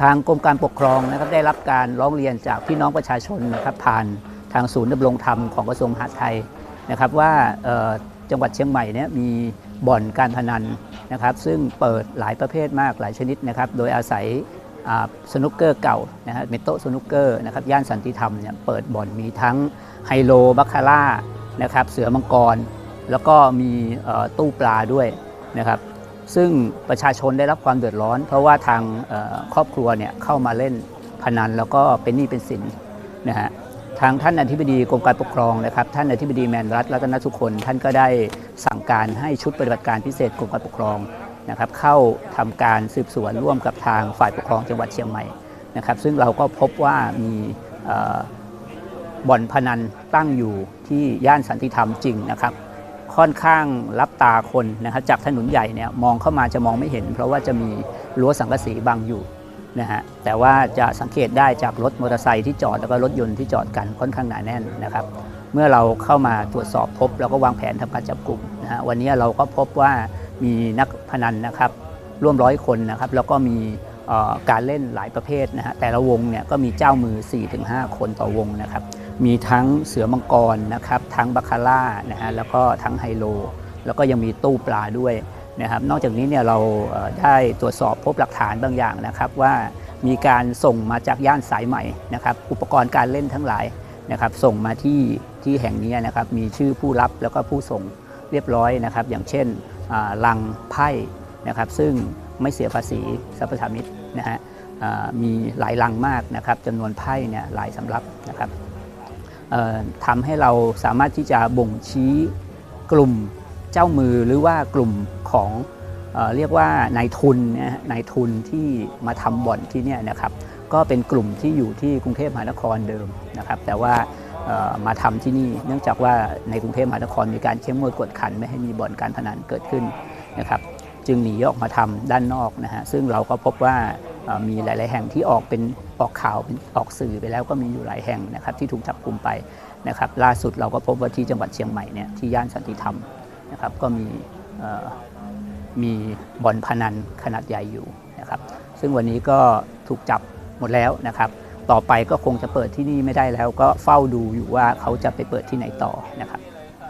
ทางกรมการปกครองนะครับได้รับการร้องเรียนจากพี่น้องประชาชนนะครับผ่านทางศูนย์ดำรงธรรมของกระทรวงมหาดไทยนะครับว่าจังหวัดเชียงใหม่เนี่ยมีบ่อนการพนันนะครับ ซึ่งเปิดหลายประเภทมากหลายชนิดนะครับ โดยอาศัยสนุกเกอร์เก่านะฮะเมโตสนุกเกอร์นะครับย่านสันติธรรมเนี่ยเปิดบ่อนมีทั้งไฮโลบัคคาร่านะครับเสือมังกร แล้วก็มีตู้ปลาด้วยนะครับ ซึ่งประชาชนได้รับความเดือดร้อน เพราะว่าทางครอบครัวเนี่ยเข้ามาเล่นพนันแล้วก็เป็นหนี้เป็นสินนะฮะทางท่านอธิบดีกรมการปกครองนะครับท่านอธิบดีแมนรัตน์รัตนสุคนท่านก็ได้สั่งการให้ชุดปฏิบัติการพิเศษกรมการปกครองนะครับเข้าทำการสืบสวนร่วมกับทางฝ่ายปกครองจังหวัดเชียงใหม่นะครับซึ่งเราก็พบว่ามีบ่อนพนันตั้งอยู่ที่ย่านสันติธรรมจริงนะครับ ค่อนข้างรับตาคนนะครับจากถนนใหญ่เนี่ยมองเข้ามาจะมองไม่เห็น เพราะว่าจะมีรั้วสังกะสีบังอยู่นะฮะแต่ว่าจะสังเกตได้จากรถมอเตอร์ไซค์ที่จอดแล้วก็รถยนต์ที่จอดกันค่อนข้างหนาแน่นนะครับ เมื่อเราเข้ามาตรวจสอบพบเราก็วางแผนทำการจับกลุ่มนะฮะวันนี้เราก็พบว่ามีนักพนันนะครับร่วมร้อยคนนะครับแล้วก็มี การเล่นหลายประเภทนะฮะแต่ละวงเนี่ยก็มีเจ้ามือ 4-5 คนต่อวงนะครับมีทั้งเสือมังกรนะครับทั้งบาคาร่านะฮะแล้วก็ทั้งไฮโล แล้วก็ยังมีตู้ปลาด้วยนะครับนอกจากนี้เนี่ยเราได้ตรวจสอบพบหลักฐานบางอย่างนะครับว่ามีการส่งมาจากย่านสายใหม่นะครับอุปกรณ์การเล่นทั้งหลายนะครับส่งมาที่ที่แห่งนี้นะครับมีชื่อผู้รับแล้วก็ผู้ส่งเรียบร้อยนะครับอย่างเช่นลังไพ่นะครับซึ่ง ไม่เสียภาษีสรรพสามิตนะฮะมีหลายลังมากนะครับจำนวนไพ่เนี่ยหลายสำรับนะครับทำให้เราสามารถที่จะบ่งชี้กลุ่มเจ้ามือหรือว่ากลุ่มของเอเรียกว่านายทุนนะฮะนายทุนที่มาทำบ่อนที่เนี่ยนะครับก็เป็นกลุ่มที่อยู่ที่กรุงเทพมหานครเดิมนะครับแต่ว่ามาทำที่นี่ เนื่องจากว่าในกรุงเทพมหานครมีการเข้มงวดกวดขันไม่ให้มีบ่อนการพนันเกิดขึ้นนะครับ จึงหนีออกมาทำด้านนอกนะฮะซึ่งเราก็พบว่ามีหลาย ๆ แห่งที่ออกเป็นออกข่าวเป็นออกสื่อไปแล้วก็มีอยู่หลายแห่งนะครับที่ถูกจับกลุ่มไปนะครับล่าสุดเราก็พบว่าที่จังหวัดเชียงใหม่เนี่ยที่ย่านสันติธรรมนะครับก็มีมีบ่อนพนันขนาดใหญ่อยู่นะครับซึ่งวันนี้ก็ถูกจับหมดแล้วนะครับต่อไปก็คงจะเปิดที่นี่ไม่ได้แล้วก็เฝ้าดูอยู่ว่าเขาจะไปเปิดที่ไหนต่อนะครับ